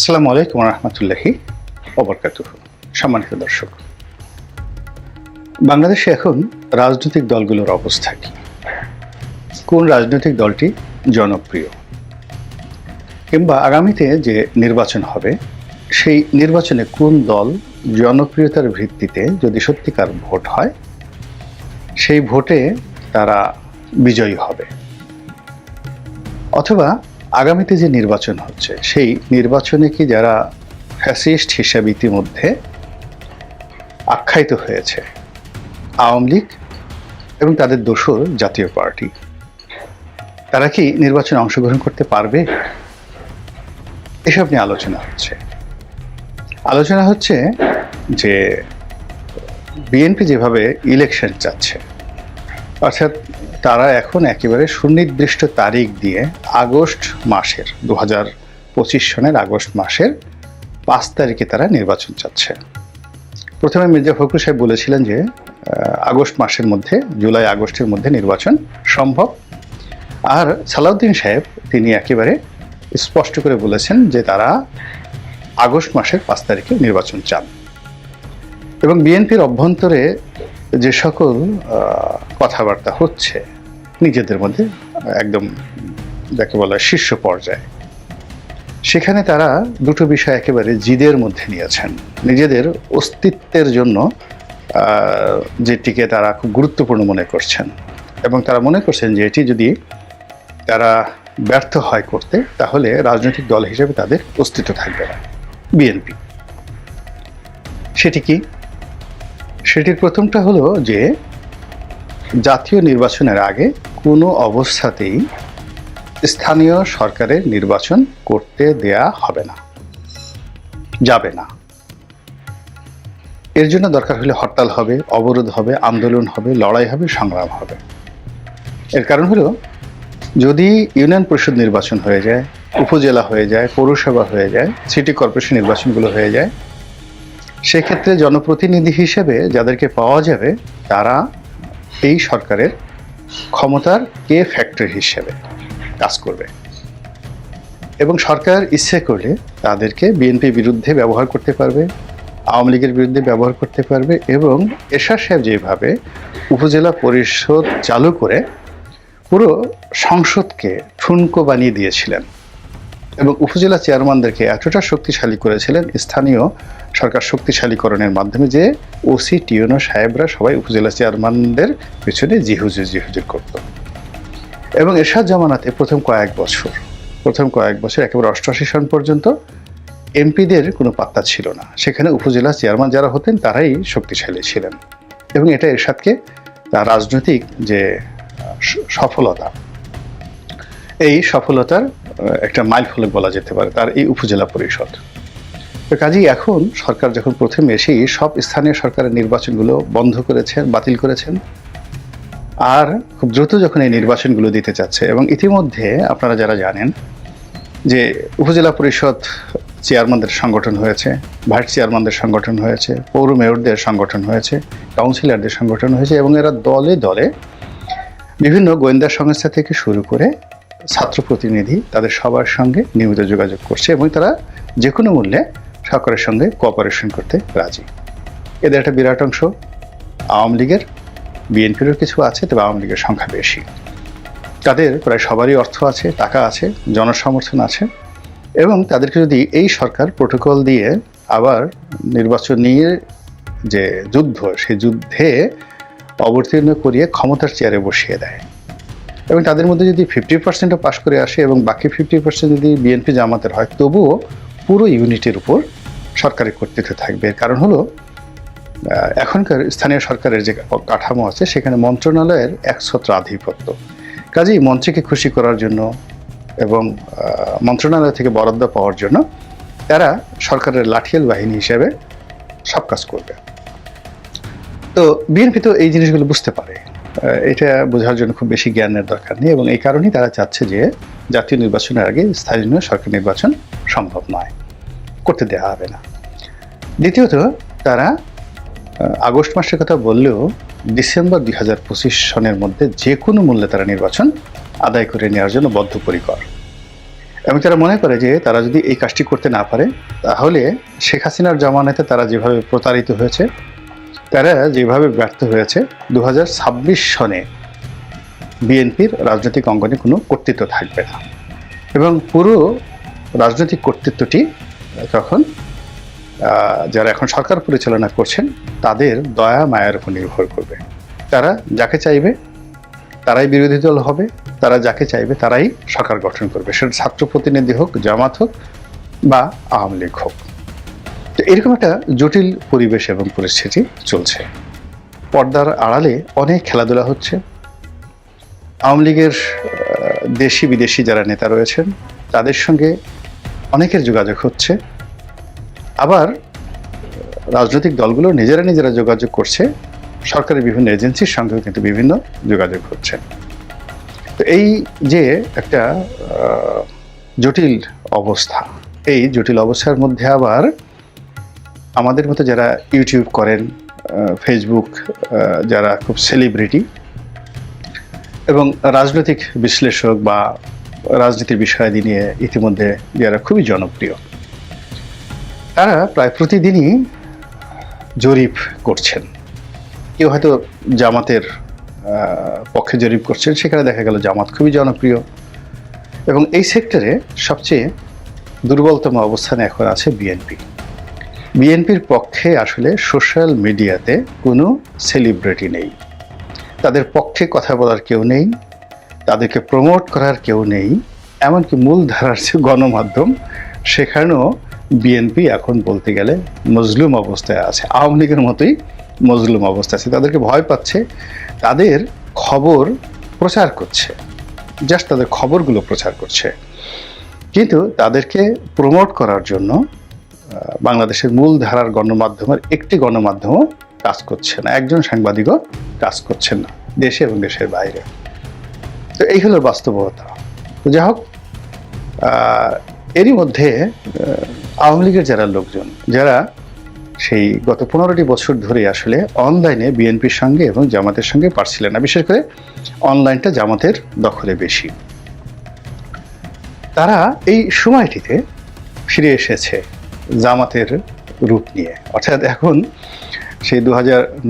আসসালামু আলাইকুম রহমতুল্লাহি অবরকাত সম্মানিত দর্শক, বাংলাদেশে এখন রাজনৈতিক দলগুলোর অবস্থা কি? কোন রাজনৈতিক দলটি জনপ্রিয়? কিংবা আগামীতে যে নির্বাচন হবে, সেই নির্বাচনে কোন দল জনপ্রিয়তার ভিত্তিতে যদি সত্যিকার ভোট হয়, সেই ভোটে তারা বিজয়ী হবে? অথবা আগামীতে যে নির্বাচন হচ্ছে, সেই নির্বাচনে কি যারা ফ্যাসিস্ট হিসাবে ইতিমধ্যে আখ্যায়িত হয়েছে, আওয়ামী লীগ এবং তাদের দোসর জাতীয় পার্টি, তারা কি নির্বাচনে অংশগ্রহণ করতে পারবে? এসব নিয়ে আলোচনা হচ্ছে। আলোচনা হচ্ছে যে, বিএনপি যেভাবে ইলেকশন চাচ্ছে, অর্থাৎ তারা এখন একেবারে সুনির্দিষ্ট তারিখ দিয়ে আগস্ট মাসের দু হাজার পঁচিশ সনের আগস্ট মাসের পাঁচ তারিখে তারা নির্বাচন চাচ্ছে। প্রথমে মির্জা ফখরুল সাহেব বলেছিলেন যে আগস্ট মাসের মধ্যে, জুলাই আগস্টের মধ্যে নির্বাচন সম্ভব। আর সালাউদ্দিন সাহেব, তিনি একেবারে স্পষ্ট করে বলেছেন যে তারা আগস্ট মাসের পাঁচ তারিখে নির্বাচন চান। এবং বিএনপির অভ্যন্তরে যে সকল কথাবার্তা হচ্ছে, নিজেদের মধ্যে একদম যাকে বলা শীর্ষ পর্যায়ে। সেখানে তারা দুটো বিষয় একেবারে জিদের মধ্যে নিয়েছেন। নিজেদের অস্তিত্বের জন্য যেটিকে তারা খুব গুরুত্বপূর্ণ মনে করছেন। এবং তারা মনে করছেন যে এটি যদি তারা ব্যর্থ হয় করতে, তাহলে রাজনৈতিক দল হিসেবে তাদের অস্তিত্ব থাকবে না। বিএনপি। সেটি কি? সেটির প্রথমটা হলো যে, জাতীয় নির্বাচনের আগে কোনো অবস্থাতেই স্থানীয় সরকারের নির্বাচন করতে দেয়া হবে না, যাবে না। এর জন্য দরকার হলে হরতাল হবে, অবরোধ হবে, আন্দোলন হবে, লড়াই হবে, সংগ্রাম হবে। এর কারণ হলো, যদি ইউনিয়ন পরিষদ নির্বাচন হয়ে যায়, উপজেলা হয়ে যায়, পৌরসভা হয়ে যায়, সিটি কর্পোরেশন নির্বাচনগুলো হয়ে যায় সেক্ষেত্রে জনপ্রতিনিধি হিসেবে যাদেরকে পাওয়া যাবে, তারা এই সরকারের ক্ষমতার কে ফ্যাক্টর হিসেবে কাজ করবে। এবং সরকার ইচ্ছে করলে তাদেরকে বিএনপি বিরুদ্ধে ব্যবহার করতে পারবে, আওয়ামী লীগের বিরুদ্ধে ব্যবহার করতে পারবে এবং এরশাদ সাহেব যেভাবে উপজেলা পরিষদ চালু করে পুরো সংসদকে ঠুনকো বানিয়ে দিয়েছিলেন। এবং উপজেলা চেয়ারম্যানদেরকে এতটা শক্তিশালী করেছিলেন স্থানীয় সরকার শক্তিশালীকরণের মাধ্যমে যে ওসি টিউনো সাহেবরা সবাই উপজেলা চেয়ারম্যানদের পেছনে জিহুজুর জিহুজুর করত। এবং এরশাদ জামানাতে প্রথম কয়েক বছর, প্রথম কয়েক বছর একেবারে অষ্টআশি সন পর্যন্ত এমপিদের কোনো পাত্তা ছিল না। সেখানে উপজেলা চেয়ারম্যান যারা হতেন তারাই শক্তিশালী ছিলেন। এবং এটা এরশাদকে তার রাজনৈতিক যে সফলতা, এই সফলতার একটা মাইল ফলক বলা যেতে পারে, তার এই উপজেলা পরিষদ। তো কাজেই এখন সরকার যখন প্রথমে এসেই সব স্থানীয় সরকারের নির্বাচনগুলো বন্ধ করেছেন, বাতিল করেছেন, আর খুব দ্রুত যখন এই নির্বাচনগুলো দিতে চাচ্ছে, এবং ইতিমধ্যে আপনারা যারা জানেন যে উপজেলা পরিষদ চেয়ারম্যানদের সংগঠন হয়েছে, ভাইস চেয়ারম্যানদের সংগঠন হয়েছে, পৌর মেয়রদের সংগঠন হয়েছে, কাউন্সিলরদের সংগঠন হয়েছে, এবং এরা দলে দলে বিভিন্ন গোয়েন্দা সংস্থা থেকে শুরু করে ছাত্র প্রতিনিধি তাদের সবার সঙ্গে নিয়মিত যোগাযোগ করছে এবং তারা যে কোনো মূল্যে সরকারের সঙ্গে কোঅপারেশন করতে রাজি। এদের একটা বিরাট অংশ আওয়ামী লীগের, বিএনপিরও কিছু আছে, তবে আওয়ামী লীগের সংখ্যা বেশি। তাদের প্রায় সবারই অর্থ আছে, টাকা আছে, জনসমর্থন আছে এবং তাদেরকে যদি এই সরকার প্রোটোকল দিয়ে আবার নির্বাচন নিয়ে যে যুদ্ধ সেই যুদ্ধে অবতীর্ণ করিয়ে ক্ষমতার চেয়ারে বসিয়ে দেয়। এবং তাদের মধ্যে যদি ফিফটি পার্সেন্টও পাশ করে আসে এবং বাকি ফিফটি পার্সেন্ট যদি বিএনপি জামাতের হয়, তবুও পুরো ইউনিটের উপর সরকারি কর্তৃত্ব থাকবে। এর কারণ হলো এখনকার স্থানীয় সরকারের যে কাঠামো আছে, সেখানে মন্ত্রণালয়ের একছত্র আধিপত্য। কাজেই মন্ত্রীকে খুশি করার জন্য এবং মন্ত্রণালয় থেকে বরাদ্দ পাওয়ার জন্য তারা সরকারের লাঠিয়াল বাহিনী হিসেবে সব কাজ করবে। তো বিএনপি তো এই জিনিসগুলো বুঝতে পারে। এটা বোঝার জন্য খুব বেশি জ্ঞানের দরকার নেই এবং এই কারণেই তারা চাচ্ছে যে জাতীয় নির্বাচনের আগে স্থানীয় সরকার নির্বাচন সম্ভব নয়। করতে দেওয়া হবে না। দ্বিতীয়ত, তারা আগস্ট মাসের কথা বললেও ডিসেম্বর দুই হাজার পঁচিশ সনের মধ্যে যে কোনো মূল্যে তারা নির্বাচন আদায় করে নেওয়ার জন্য বদ্ধপরিকর। এবং তারা মনে করে যে তারা যদি এই কাজটি করতে না পারে, তাহলে শেখ হাসিনার জামানাতে তারা যেভাবে প্রতারিত হয়েছে তারা যেভাবে ব্যর্থ হয়েছে দু হাজার ছাব্বিশ সনে বিএনপির রাজনৈতিক অঙ্গনে কোনো কর্তৃত্ব থাকবে না। এবং পুরো রাজনৈতিক কর্তৃত্বটি তখন যারা এখন সরকার পরিচালনা করছেন, তাদের দয়া, মায়ের উপর নির্ভর করবে। তারা যাকে চাইবে, তারাই বিরোধী দল হবে, তারা যাকে চাইবে, তারাই সরকার গঠন করবে। সেটা ছাত্র প্রতিনিধি হোক, জামাত হোক বা আওয়ামী লীগ হোক। তো এরকম একটা জটিল পরিবেশ এবং পরিস্থিতি চলছে। পর্দার আড়ালে অনেক খেলাধুলা হচ্ছে। আওয়ামী লীগের দেশি বিদেশি যারা নেতা রয়েছেন, তাদের সঙ্গে অনেকের যোগাযোগ হচ্ছে। আবার রাজনৈতিক দলগুলো নিজেরা নিজেরা যোগাযোগ করছে। সরকারি বিভিন্ন এজেন্সির সঙ্গেও কিন্তু বিভিন্ন যোগাযোগ হচ্ছে। তো এই যে একটা জটিল অবস্থা, এই জটিল অবস্থার মধ্যে আবার আমাদের মতো যারা ইউটিউব করেন ফেসবুক যারা খুব সেলিব্রিটি এবং রাজনৈতিক বিশ্লেষক বা রাজনীতির বিষয়াদি নিয়ে ইতিমধ্যে যারা খুবই জনপ্রিয়, তারা প্রায় প্রতিদিনই জরিপ করছেন। কেউ হয়তো জামাতের পক্ষে জরিপ করছেন, সেখানে দেখা গেল জামাত খুবই জনপ্রিয়, এবং এই সেক্টরে সবচেয়ে দুর্বলতম অবস্থানে এখন আছে বিএনপি বিএনপির পক্ষে আসলে সোশ্যাল মিডিয়াতে কোনো সেলিব্রিটি নেই। তাদের পক্ষে কথা বলার কেউ নেই, তাদেরকে প্রমোট করার কেউ নেই, এমনকি মূলধারার যে গণমাধ্যম, সেখানেও বিএনপি এখন বলতে গেলে মজলুম অবস্থায় আছে, আওয়ামী লীগের মতোই মজলুম অবস্থা আছে। তাদেরকে ভয় পাচ্ছে, তাদের খবর প্রচার করছে, জাস্ট তাদের খবরগুলো প্রচার করছে। কিন্তু তাদেরকে প্রমোট করার জন্য বাংলাদেশের মূল ধারার গণমাধ্যমের একটি গণমাধ্যমও কাজ করছে না, একজন সাংবাদিকও কাজ করছেন না, দেশে এবং দেশের বাইরে। তো এই হলো বাস্তবতা। যাই হোক এরই মধ্যে আওয়ামী লীগের যারা লোকজন, যারা সেই গত পনেরোটি বছর ধরে আসলে অনলাইনে বিএনপির সঙ্গে এবং জামাতের সঙ্গে পারছিলেন না, বিশেষ করে অনলাইনটা জামাতের দখলে বেশি। তারা এই সময়টিতে ফিরে এসেছে। জামাতের রূপ নিয়ে। অর্থাৎ এখন সেই দু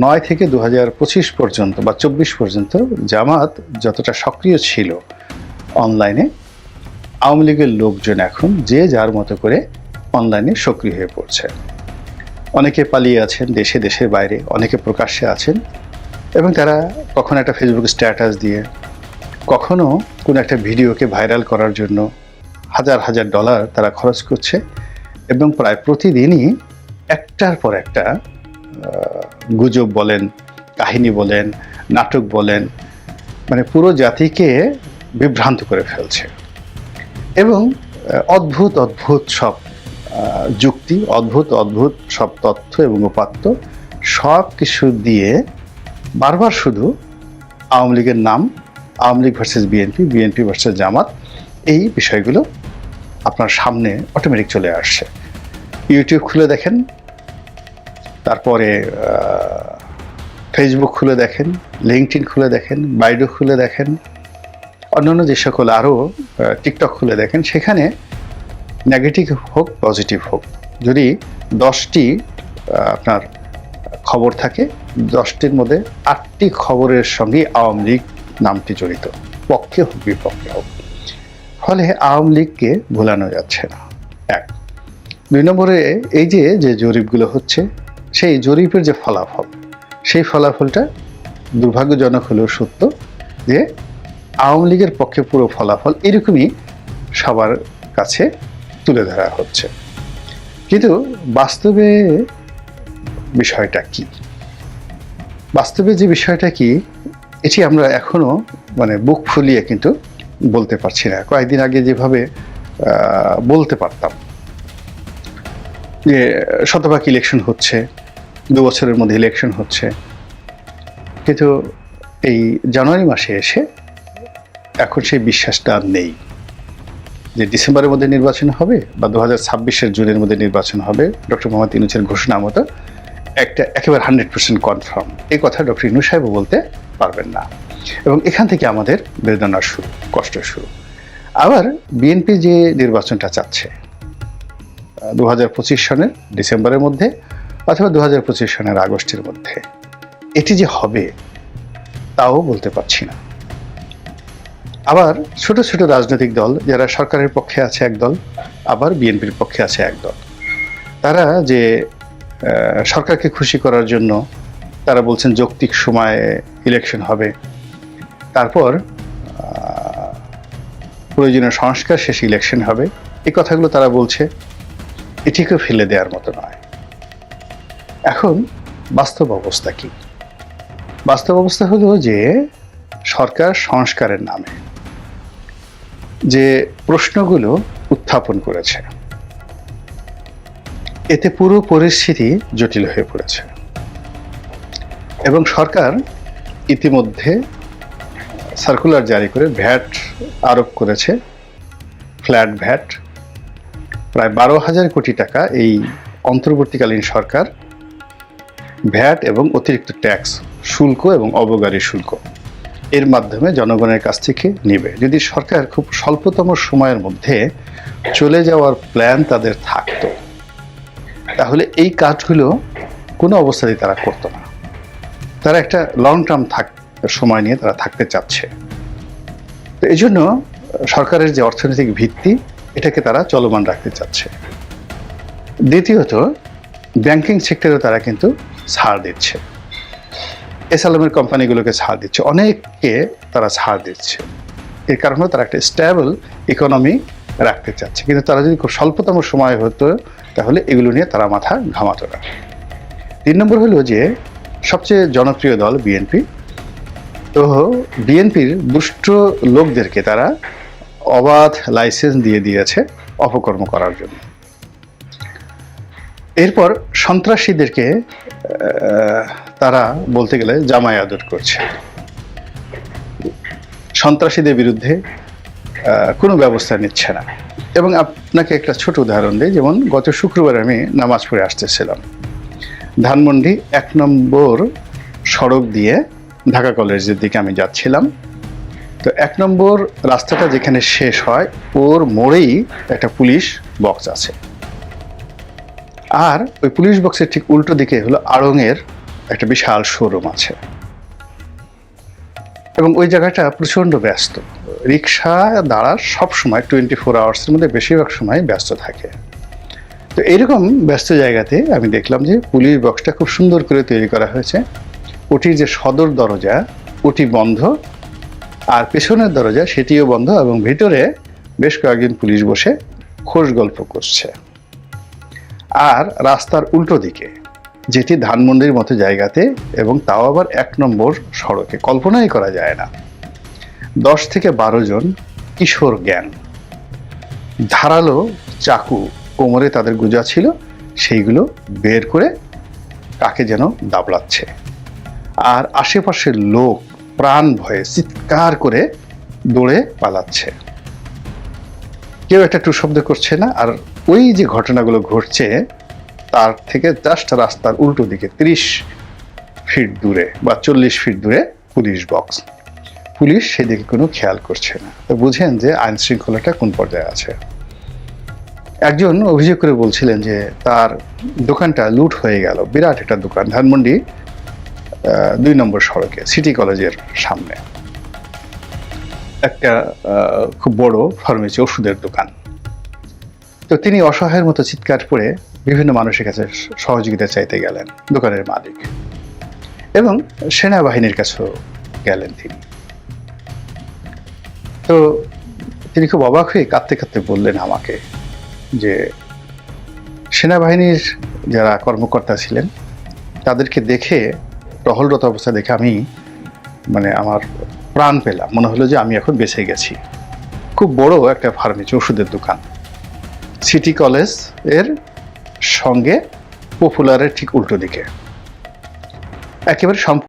নয় থেকে দু পর্যন্ত বা চব্বিশ পর্যন্ত জামাত যতটা সক্রিয় ছিল অনলাইনে আওয়ামী লীগের লোকজন এখন যে যার মতো করে অনলাইনে সক্রিয় হয়ে পড়ছে। অনেকে পালিয়ে আছেন দেশে, দেশের বাইরে, অনেকে প্রকাশ্যে আছেন এবং তারা কখনো একটা ফেসবুক স্ট্যাটাস দিয়ে, কখনো কোনো একটা ভিডিওকে ভাইরাল করার জন্য হাজার হাজার ডলার তারা খরচ করছে। এবং প্রায় প্রতিদিনই একটার পর একটা গুজব বলেন, কাহিনী বলেন, নাটক বলেন মানে পুরো জাতিকে বিভ্রান্ত করে ফেলছে। এবং অদ্ভুত অদ্ভুত সব যুক্তি, অদ্ভুত অদ্ভুত সব তথ্য এবং উপাত্ত সব কিছু দিয়ে বারবার শুধু আওয়ামী লীগের নাম, Awami League versus BNP BNP versus Jamaat, এই বিষয়গুলো আপনার সামনে অটোমেটিক চলে আসছে। ইউটিউব খুলে দেখেন। তারপরে ফেসবুক খুলে দেখেন লিঙ্কটিন খুলে দেখেন বাইডো খুলে দেখেন, অন্যান্য যে সকল আরও টিকটক খুলে দেখেন, সেখানে নেগেটিভ হোক পজিটিভ হোক। যদি দশটি আপনার খবর থাকে, দশটির মধ্যে আটটি খবরের সঙ্গে আওয়ামী লীগ নামটি জড়িত, পক্ষে হোক, বিপক্ষে হোক। ফলে আওয়ামী লীগকে ভোলানো যাচ্ছে না। দুই নম্বরে এই যে যে জরিপগুলো হচ্ছে, সেই জরিপের যে ফলাফল, সেই ফলাফলটা দুর্ভাগ্যজনক হলেও সত্য যে আওয়ামী লীগের পক্ষে পুরো ফলাফল এরকমই সবার কাছে তুলে ধরা হচ্ছে। কিন্তু বাস্তবে বিষয়টা কি? বাস্তবে যে বিষয়টা কি, এটি আমরা এখনও মানে বুক ফুলিয়ে কিন্তু বলতে পারছি না। কয়েকদিন আগে যেভাবে বলতে পারতাম। যে শতভাগ ইলেকশন হচ্ছে, দু বছরের মধ্যে ইলেকশন হচ্ছে। কিন্তু এই জানুয়ারি মাসে এসে এখন সেই বিশ্বাসটা আর নেই যে ডিসেম্বরের মধ্যে নির্বাচন হবে বা দু হাজার ছাব্বিশের জুনের মধ্যে নির্বাচন হবে। ডক্টর মোহাম্মদ ইনুসের ঘোষণা মতো একটা একেবারে হান্ড্রেড পার্সেন্ট কনফার্ম। এই কথা ডক্টর ইনু সাহেবও বলতে পারবেন না। এবং এখান থেকে আমাদের বেদনার শুরু কষ্ট শুরু। আবার বিএনপি যে নির্বাচনটা চাচ্ছে দু হাজার পঁচিশ সনের ডিসেম্বরের মধ্যে অথবা দু হাজার পঁচিশ সনের আগস্টের মধ্যে। এটি যে হবে, তাও বলতে পারছি না। আবার ছোট ছোট রাজনৈতিক দল, যারা সরকারের পক্ষে আছে এক দল, আবার বিএনপির পক্ষে আছে এক দল। তারা যে সরকারকে খুশি করার জন্য তারা বলছেন যৌক্তিক সময়ে ইলেকশন হবে। তারপর প্রয়োজনীয় সংস্কার শেষে ইলেকশন হবে। এই কথাগুলো তারা বলছে। এটিকে ফেলে দেওয়ার মতো নয়। এখন বাস্তব অবস্থা কি? বাস্তব অবস্থা হলো যে সরকার সংস্কারের নামে যে প্রশ্নগুলো উত্থাপন করেছে, এতে পুরো পরিস্থিতি জটিল হয়ে পড়েছে এবং সরকার ইতিমধ্যে সার্কুলার জারি করে ভ্যাট আরোপ করেছে ফ্ল্যাট ভ্যাট প্রায় বারো হাজার কোটি টাকা এই অন্তর্বর্তীকালীন সরকার ভ্যাট এবং অতিরিক্ত ট্যাক্স, শুল্ক এবং অবগারী শুল্ক এর মাধ্যমে জনগণের কাছ থেকে নেবে। যদি সরকার খুব স্বল্পতম সময়ের মধ্যে চলে যাওয়ার প্ল্যান তাদের থাকতো, তাহলে এই কাজগুলো কোনো অবস্থাতেই তারা করতো না। তারা একটা লং টার্ম থাক, সময় নিয়ে তারা থাকতে চাচ্ছে। তো এই জন্য সরকারের যে অর্থনৈতিক ভিত্তি এটাকে তারা চলমান রাখতে চাচ্ছে। দ্বিতীয়ত ব্যাংকিং সেক্টরে তারা কিন্তু ছাড় দিচ্ছে। এসালামের কোম্পানিগুলোকে ছাড় দিচ্ছে। অনেককে তারা ছাড় দিচ্ছে। এর কারণে তারা একটা স্টেবল ইকোনমি রাখতে চাচ্ছে। কিন্তু তারা যদি খুব স্বল্পতম সময় হতো, তাহলে এগুলো নিয়ে তারা মাথা ঘামাতো না। তিন নম্বর হলো যে, সবচেয়ে জনপ্রিয় দল বিএনপি তো বিএনপির দুষ্ট লোকদেরকে তারা অবাধ লাইসেন্স দিয়ে দিয়েছে অপকর্ম করার জন্য। এরপর সন্ত্রাসীদেরকে তারা বলতে গেলে জামাই আদর করছে। সন্ত্রাসীদের বিরুদ্ধে কোনো ব্যবস্থা নিচ্ছে না। এবং আপনাকে একটা ছোট উদাহরণ দিই, যেমন গত শুক্রবার আমি নামাজ পড়ে আসতেছিলাম। ধানমন্ডি এক নম্বর সড়ক দিয়ে ঢাকা কলেজের দিকে আমি যাচ্ছিলাম। তো এক নম্বর রাস্তাটা যেখানে শেষ হয়, ওর মোড়েই একটা পুলিশ বক্স আছে। আর ওই পুলিশ বক্সের ঠিক উল্টো দিকে হলো আড়ংয়ের একটা বিশাল শোরুম আছে। এবং ওই জায়গাটা প্রচণ্ড ব্যস্ত। রিক্সা দ্বারা সব সময় টোয়েন্টি ফোর আওয়ার্সের মধ্যে বেশিরভাগ সময় ব্যস্ত থাকে। তো এইরকম ব্যস্ত জায়গাতে আমি দেখলাম যে পুলিশ বক্সটা খুব সুন্দর করে তৈরি করা হয়েছে। ওটির যে সদর দরজা, ওটি বন্ধ আর পেছনের দরজা সেটিও বন্ধ এবং ভিতরে বেশ কয়েকজন পুলিশ বসে খোশ গল্প করছে। আর রাস্তার উল্টো দিকে, যেটি ধানমন্ডির মতো জায়গাতে এবং তাও আবার এক নম্বর সড়কে, কল্পনাই করা যায় না। দশ থেকে বারো জন কিশোর জ্ঞান। ধারালো চাকু কোমরে তাদের গুজা ছিল, সেইগুলো বের করে কাকে যেন দাবলাচ্ছে আর আশেপাশের লোক প্রাণ ভয়ে চিৎকার করে দৌড়ে পালাচ্ছে। কেউ একটা টু শব্দ করছে না, আর ওই যে ঘটনাগুলো ঘটছে, তার থেকে জাস্ট রাস্তার উল্টো দিকে ত্রিশ ফিট দূরে বা চল্লিশ ফিট দূরে পুলিশ বক্স পুলিশ সেদিকে কোনো খেয়াল করছে না। তো বুঝেন যে আইন শৃঙ্খলাটা কোন পর্যায়ে আছে। একজন অভিযোগ করে বলছিলেন যে তার দোকানটা লুট হয়ে গেল। বিরাট একটা দোকান। ধানমন্ডি দুই নম্বর সড়কে, সিটি কলেজের সামনে। একটা খুব বড় ফার্মেসি, ওষুধের দোকান। তো তিনি অসহায়ের মতো চিৎকার করে বিভিন্ন মানুষের কাছে সহযোগিতা চাইতে গেলেন, দোকানের মালিক। এবং সেনাবাহিনীর কাছেও গেলেন তিনি। তো তিনি খুব অবাক হয়ে কাঁদতে কাঁদতে বললেন আমাকে যে, সেনাবাহিনীর যারা কর্মকর্তা ছিলেন, তাদেরকে দেখে টহলরত অবস্থা দেখে আমি মানে আমার প্রাণ পেলাম। মনে হলো যে আমি এখন বেঁচে গেছি। খুব বড় একটা ফার্মেসি ওষুধের দোকান। সিটি কলেজের সঙ্গে পপুলারের ঠিক উল্টো দিকে। একেবারে সম্পূর্ণ